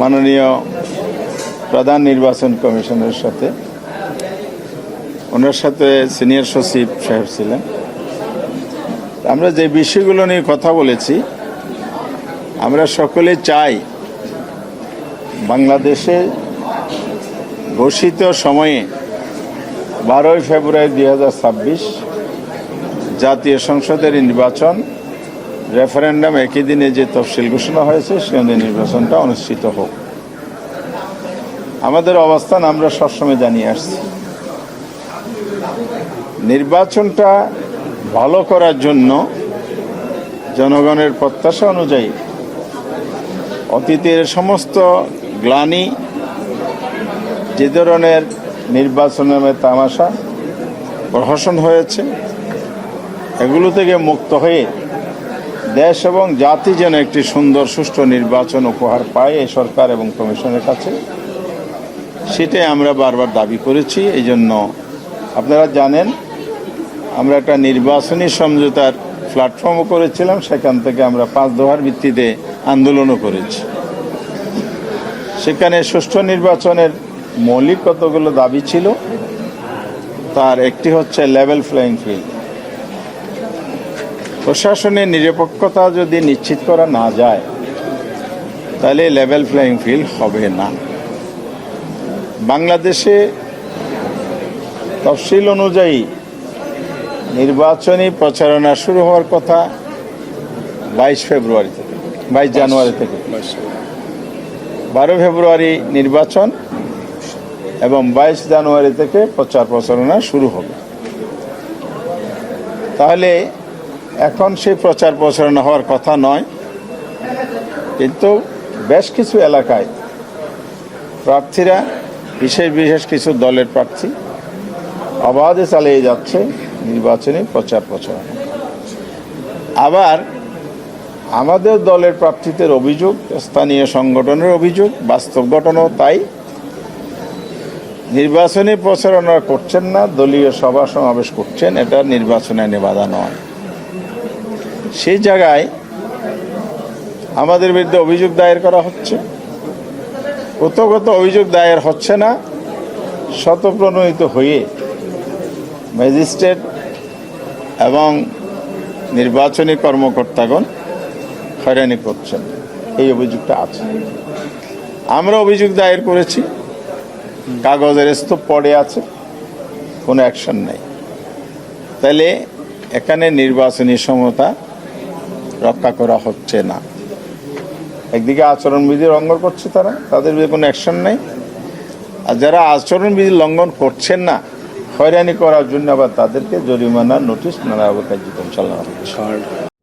মাননীয় প্রধান নির্বাচন কমিশনের সাথে। ওনার সাথে সিনিয়র সচিব সাহেব ছিলেন। আমরা যে বিষয়গুলো নিয়ে কথা বলেছি, আমরা সকলে চাই বাংলাদেশে ঘোষিত সময়ে বারোই ফেব্রুয়ারি দুই হাজার ছাব্বিশ জাতীয় সংসদের নির্বাচন রেফারেন্ডাম একই দিনে যে তফসিল ঘোষণা হয়েছে সে অনুযায়ী নির্বাচনটা অনুষ্ঠিত হোক। আমাদের অবস্থান আমরা সবসময় জানিয়ে আসছি। নির্বাচনটা ভালো করার জন্য জনগণের প্রত্যাশা অনুযায়ী অতীতের সমস্ত গ্লানি যে ধরনের নির্বাচনের তামাশা প্রহসন হয়েছে, এগুলো থেকে মুক্ত হয়ে দেশ এবং জাতি যেন একটি সুন্দর, সুষ্ঠু নির্বাচন উপহার পায় এই সরকার এবং কমিশনের কাছে। সেটাই আমরা বারবার দাবি করেছি এই জন্য আপনারা জানেন, আমরা একটা নির্বাচনী সমঝোতার প্ল্যাটফর্মও করেছিলাম, সেখান থেকে আমরা পাঁচ দোহার ভিত্তিতে আন্দোলনও করেছি। সেখানে সুষ্ঠু নির্বাচনের মৌলিক কতগুলো দাবি ছিল, তার একটি হচ্ছে লেভেল ফ্লাইং ফিল্ড প্রশাসনের নিরপেক্ষতা যদি নিশ্চিত করা না যায় তাহলে লেভেল ফ্লাইং ফিল্ড হবে না। বাংলাদেশে তফসিল অনুযায়ী নির্বাচনী প্রচারণা শুরু হওয়ার কথা বাইশ ফেব্রুয়ারি থেকে বাইশ জানুয়ারি থেকে। বারো ফেব্রুয়ারি নির্বাচন এবং বাইশ জানুয়ারি থেকে প্রচার প্রচারণা শুরু হবে। তাহলে এখন সেই প্রচার প্রচারণা হওয়ার কথা নয়, কিন্তু বেশ কিছু এলাকায় প্রার্থীরা, বিশেষ বিশেষ কিছু দলের প্রার্থী অবাধে চালিয়ে যাচ্ছে নির্বাচনী প্রচার প্রচারণা। আবার আমাদের দলের প্রার্থীদের অভিযোগ, স্থানীয় সংগঠনের অভিযোগ, বাস্তব ঘটনাও তাই। নির্বাচনী প্রচারণা করছেন না, দলীয় সভা সমাবেশ করছেন, এটা নির্বাচনে আইনে বাধা নয়। সেই জায়গায় আমাদের বিরুদ্ধে অভিযোগ দায়ের করা হচ্ছে। কোথাও অভিযোগ দায়ের হচ্ছে না। শতপ্রণোদিত হয়ে ম্যাজিস্ট্রেট এবং নির্বাচনী কর্মকর্তাগণ হয়রানি করছেন। এই অভিযোগটা আছে। আমরা অভিযোগ দায়ের করেছি। কাগজের স্তূপ পড়ে আছে। কোনো অ্যাকশন নেই। তাহলে এখানে নির্বাচনী সমতা রক্ষা করা হচ্ছে না। একদিকে আচরণবিধি লঙ্ঘন করছে তারা, তাদের কোনো অ্যাকশন নেই। আর যারা আচরণবিধি লঙ্ঘন করছেন না, হয়রানি করার জন্য আবার তাদেরকে জরিমানা নোটিশ নানা কার্যক্রম চালানো হচ্ছে